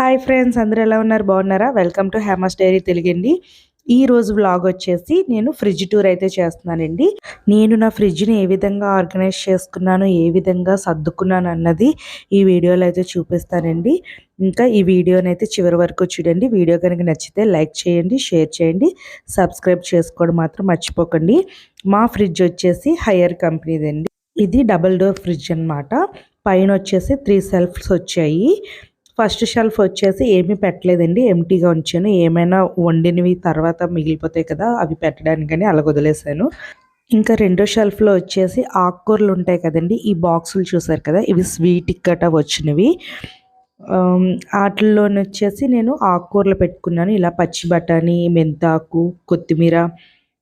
Hi friends అందరూ ఎలా ఉన్నారు? బాగున్నారా? వెల్కమ్ టు హేమస్ డైరీ తెలుగండి. ఈ రోజు వ్లాగ్ వచ్చేసి నేను ఫ్రిడ్జ్ టూర్ అయితే చేస్తున్నానండి. నేను నా ఫ్రిడ్జ్ని ఏ విధంగా ఆర్గనైజ్ చేసుకున్నాను ఏ విధంగా సర్దుకున్నాను అన్నది ఈ వీడియోలో అయితే చూపిస్తానండి. ఇంకా ఈ వీడియోని అయితే చివరి వరకు చూడండి. వీడియో కనుక నచ్చితే లైక్ చేయండి షేర్ చేయండి సబ్స్క్రైబ్ చేసుకోవడం మాత్రం మర్చిపోకండి. మా ఫ్రిడ్జ్ వచ్చేసి హయ్యర్ కంపెనీదండి. ఇది డబుల్ డోర్ ఫ్రిడ్జ్ అనమాట పైన వచ్చేసి త్రీ సెల్ఫ్స్ వచ్చాయి. ఫస్ట్ షెల్ఫ్ వచ్చేసి ఏమీ పెట్టలేదండి. ఎంటీగా ఉంచాను. ఏమైనా వండినవి తర్వాత మిగిలిపోతాయి కదా అవి పెట్టడానికని అలా వదిలేసాను ఇంకా రెండో షెల్ఫ్లో వచ్చేసి ఆకుకూరలు ఉంటాయి కదండి ఈ బాక్సులు చూసారు కదా ఇవి స్వీట్ ఇక్కట వచ్చినవి. వాటిల్లోని వచ్చేసి నేను ఆకుకూరలు పెట్టుకున్నాను. ఇలా పచ్చి బఠానీ మెంతాకు కొత్తిమీర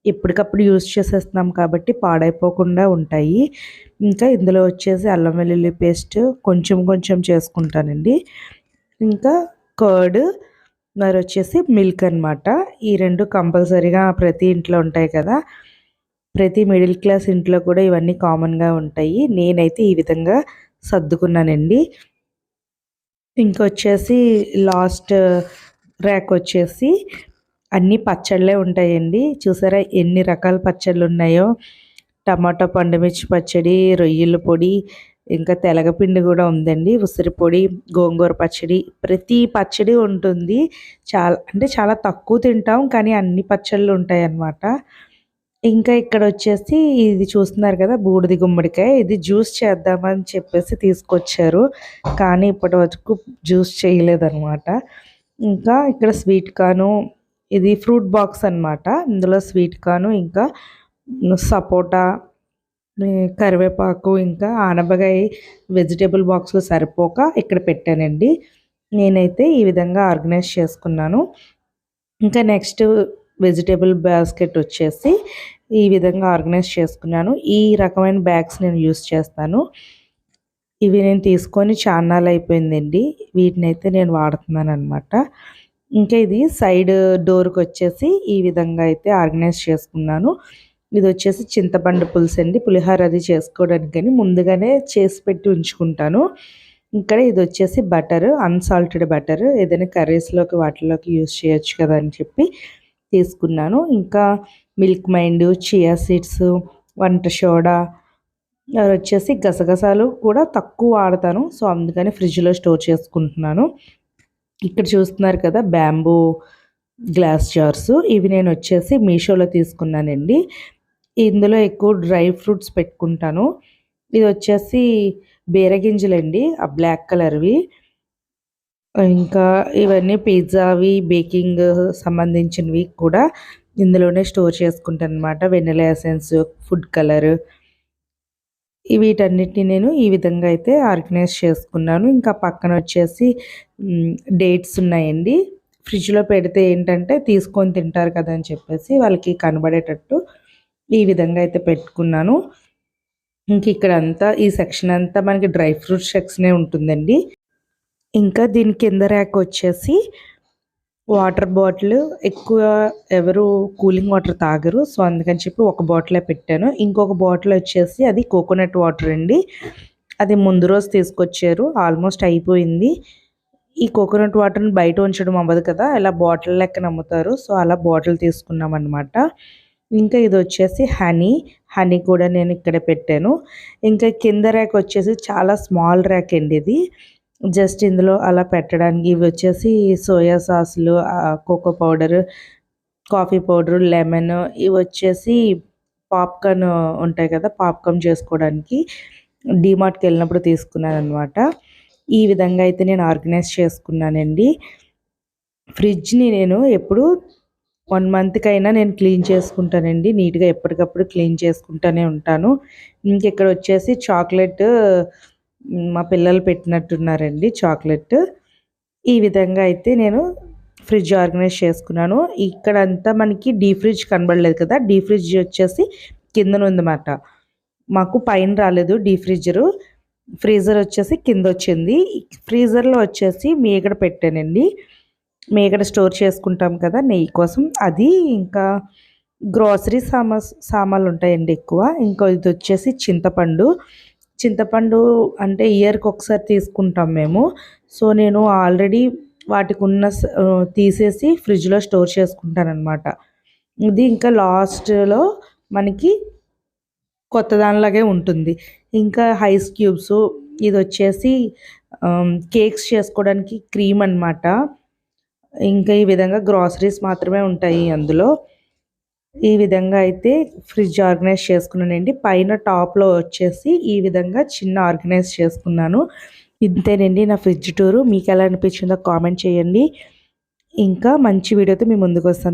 ఎప్పటికప్పుడు యూజ్ చేసేస్తున్నాం కాబట్టి పాడైపోకుండా ఉంటాయి. ఇంకా ఇందులో వచ్చేసి అల్లం వెల్లుల్లి పేస్ట్ కొంచెం కొంచెం చేసుకుంటానండి. ఇంకా కర్డ్ మరి వచ్చేసి మిల్క్ అనమాట ఈ రెండు కంపల్సరీగా ప్రతి ఇంట్లో ఉంటాయి కదా. ప్రతి మిడిల్ క్లాస్ ఇంట్లో కూడా ఇవన్నీ కామన్గా ఉంటాయి. నేనైతే ఈ విధంగా సర్దుకున్నానండి. ఇంకొచ్చేసి లాస్ట్ ర్యాక్ వచ్చేసి అన్ని పచ్చళ్ళే ఉంటాయండి. చూసారా ఎన్ని రకాల పచ్చళ్ళు ఉన్నాయో టమాటా పండుమిర్చి పచ్చడి రొయ్యల పొడి ఇంకా తెలగపిండి కూడా ఉందండి. ఉసిరి పొడి గోంగూర పచ్చడి ప్రతి పచ్చడి ఉంటుంది. చాలా అంటే చాలా తక్కువ తింటాం కానీ అన్ని పచ్చళ్ళు ఉంటాయి అన్నమాట ఇంకా ఇక్కడ వచ్చేసి ఇది చూస్తున్నారు కదా బూడిది గుమ్మడికాయ. ఇది జ్యూస్ చేద్దామని చెప్పేసి తీసుకొచ్చారు. కానీ ఇప్పటి వరకు జ్యూస్ చేయలేదన్నమాట. ఇంకా ఇక్కడ స్వీట్ కాను ఇది ఫ్రూట్ బాక్స్ అనమాట ఇందులో స్వీట్ కాను ఇంకా సపోటా కరివేపాకు ఇంకా ఆనపకాయ వెజిటేబుల్ బాక్స్లో సరిపోక ఇక్కడ పెట్టానండి. నేనైతే ఈ విధంగా ఆర్గనైజ్ చేసుకున్నాను. ఇంకా నెక్స్ట్ వెజిటేబుల్ బాస్కెట్ వచ్చేసి ఈ విధంగా ఆర్గనైజ్ చేసుకున్నాను. ఈ రకమైన బ్యాగ్స్ నేను యూస్ చేస్తాను. ఇవి నేను తీసుకొని చాన్నాలు అయిపోయిందండి. వీటిని అయితే నేను వాడుతున్నాను అనమాట ఇంకా ఇది సైడ్ డోర్కి వచ్చేసి ఈ విధంగా అయితే ఆర్గనైజ్ చేసుకున్నాను. ఇది వచ్చేసి చింతపండు పులుసు అండి పులిహోర అది చేసుకోవడానికని ముందుగానే చేసి పెట్టి ఉంచుకుంటాను. ఇక్కడ ఇది వచ్చేసి బటర్ అన్సాల్టెడ్ బటర్ ఏదైనా కర్రీస్లోకి వాటిలోకి యూస్ చేయొచ్చు కదా అని చెప్పి తీసుకున్నాను. ఇంకా మిల్క్ మైండ్ చియా సీడ్స్ వంట సోడా వచ్చేసి గసగసాలు కూడా తక్కువ వాడతాను. సో అందుకని ఫ్రిడ్జ్లో స్టోర్ చేసుకుంటున్నాను. ఇక్కడ చూస్తున్నారు కదా బ్యాంబూ గ్లాస్ జార్స్. ఇవి నేను వచ్చేసి మీషోలో తీసుకున్నానండి. ఇందులో ఎక్కువ డ్రై ఫ్రూట్స్ పెట్టుకుంటాను. ఇది వచ్చేసి బీరగింజలండి ఆ బ్లాక్ కలర్వి. ఇంకా ఇవన్నీ పిజ్జావి బేకింగ్ సంబంధించినవి కూడా ఇందులోనే స్టోర్ చేసుకుంటాను అనమాట వెనిలా ఎసెన్స్ ఫుడ్ కలర్. వీటన్నిటిని నేను ఈ విధంగా అయితే ఆర్గనైజ్ చేసుకున్నాను. ఇంకా పక్కన వచ్చేసి డేట్స్ ఉన్నాయండి. ఫ్రిడ్జ్లో పెడితే ఏంటంటే తీసుకొని తింటారు కదా అని చెప్పేసి వాళ్ళకి కనబడేటట్టు ఈ విధంగా అయితే పెట్టుకున్నాను. ఇంక ఇక్కడ అంతా ఈ సెక్షన్ అంతా మనకి డ్రై ఫ్రూట్ సెక్షనే ఉంటుందండి. ఇంకా దీని కింద ర్యాక్ వచ్చేసి వాటర్ బాటిల్. ఎక్కువ ఎవరు కూలింగ్ వాటర్ తాగరు సో అందుకని చెప్పి ఒక బాటిలే పెట్టాను. ఇంకొక బాటిల్ వచ్చేసి అది కోకోనట్ వాటర్ అండి. అది ముందు రోజు తీసుకొచ్చారు ఆల్మోస్ట్ అయిపోయింది. ఈ కోకోనట్ వాటర్ని బయట ఉంచడం అవ్వదు కదా ఇలా బాటిల్ లెక్క నమ్ముతారు సో అలా బాటిల్ తీసుకున్నాం అనమాట ఇంకా ఇది వచ్చేసి హనీ. హనీ కూడా నేను ఇక్కడ పెట్టాను. ఇంకా కింద ర్యాక్ వచ్చేసి చాలా స్మాల్ ర్యాక్ అండి ఇది. జస్ట్ ఇందులో అలా పెట్టడానికి ఇవి వచ్చేసి సోయా సాసులు cocoa powder coffee powder lemon ఇవి వచ్చేసి పాప్కార్న్ ఉంటాయి కదా పాప్కార్న్ చేసుకోవడానికి డిమార్ట్కి వెళ్ళినప్పుడు తీసుకున్నాను అనమాట ఈ విధంగా అయితే నేను ఆర్గనైజ్ చేసుకున్నానండి. ఫ్రిడ్జ్ని నేను ఎప్పుడు వన్ మంత్కైనా నేను క్లీన్ చేసుకుంటానండి. నీట్గా ఎప్పటికప్పుడు క్లీన్ చేసుకుంటూనే ఉంటాను. ఇంకెక్కడ వచ్చేసి చాక్లెట్ మా పిల్లలు పెట్టినట్టున్నారండి చాక్లెట్. ఈ విధంగా అయితే నేను ఫ్రిడ్జ్ ఆర్గనైజ్ చేసుకున్నాను. ఇక్కడ అంతా మనకి డీ ఫ్రిడ్జ్ కనబడలేదు కదా డీ ఫ్రిడ్జ్ వచ్చేసి కిందన ఉందన్నమాట మాకు పైన రాలేదు డీ ఫ్రిడ్జరు. ఫ్రీజర్ వచ్చేసి కింద వచ్చింది ఫ్రీజర్లో వచ్చేసి మీగడ పెట్టానండి. మేకడ స్టోర్ చేసుకుంటాం కదా నెయ్యి కోసం. అది ఇంకా గ్రాసరీ సామా సామాన్లు ఉంటాయండి ఎక్కువ. ఇంకా ఇది వచ్చేసి చింతపండు. చింతపండు అంటే ఇయర్కి ఒకసారి తీసుకుంటాం మేము. సో నేను ఆల్రెడీ వాటికి ఉన్న స- తీసేసి ఫ్రిడ్జ్లో స్టోర్ చేసుకుంటాను అనమాట ఇది ఇంకా లాస్ట్లో మనకి కొత్త దానిలాగే ఉంటుంది. ఇంకా హైస్ క్యూబ్స్ ఇది వచ్చేసి కేక్స్ చేసుకోవడానికి క్రీమ్ అన్నమాట. ఇంకా ఈ విధంగా గ్రాసరీస్ మాత్రమే ఉంటాయి అందులో. ఈ విధంగా అయితే ఫ్రిడ్జ్ ఆర్గనైజ్ చేసుకున్నానండి. పైన టాప్లో వచ్చేసి ఈ విధంగా చిన్న ఆర్గనైజ్ చేసుకున్నాను. ఇంతేనండి నా ఫ్రిడ్జ్ టూరు. మీకు ఎలా అనిపించిందో కామెంట్ చేయండి. ఇంకా మంచి వీడియోతో మీ ముందుకు వస్తాను.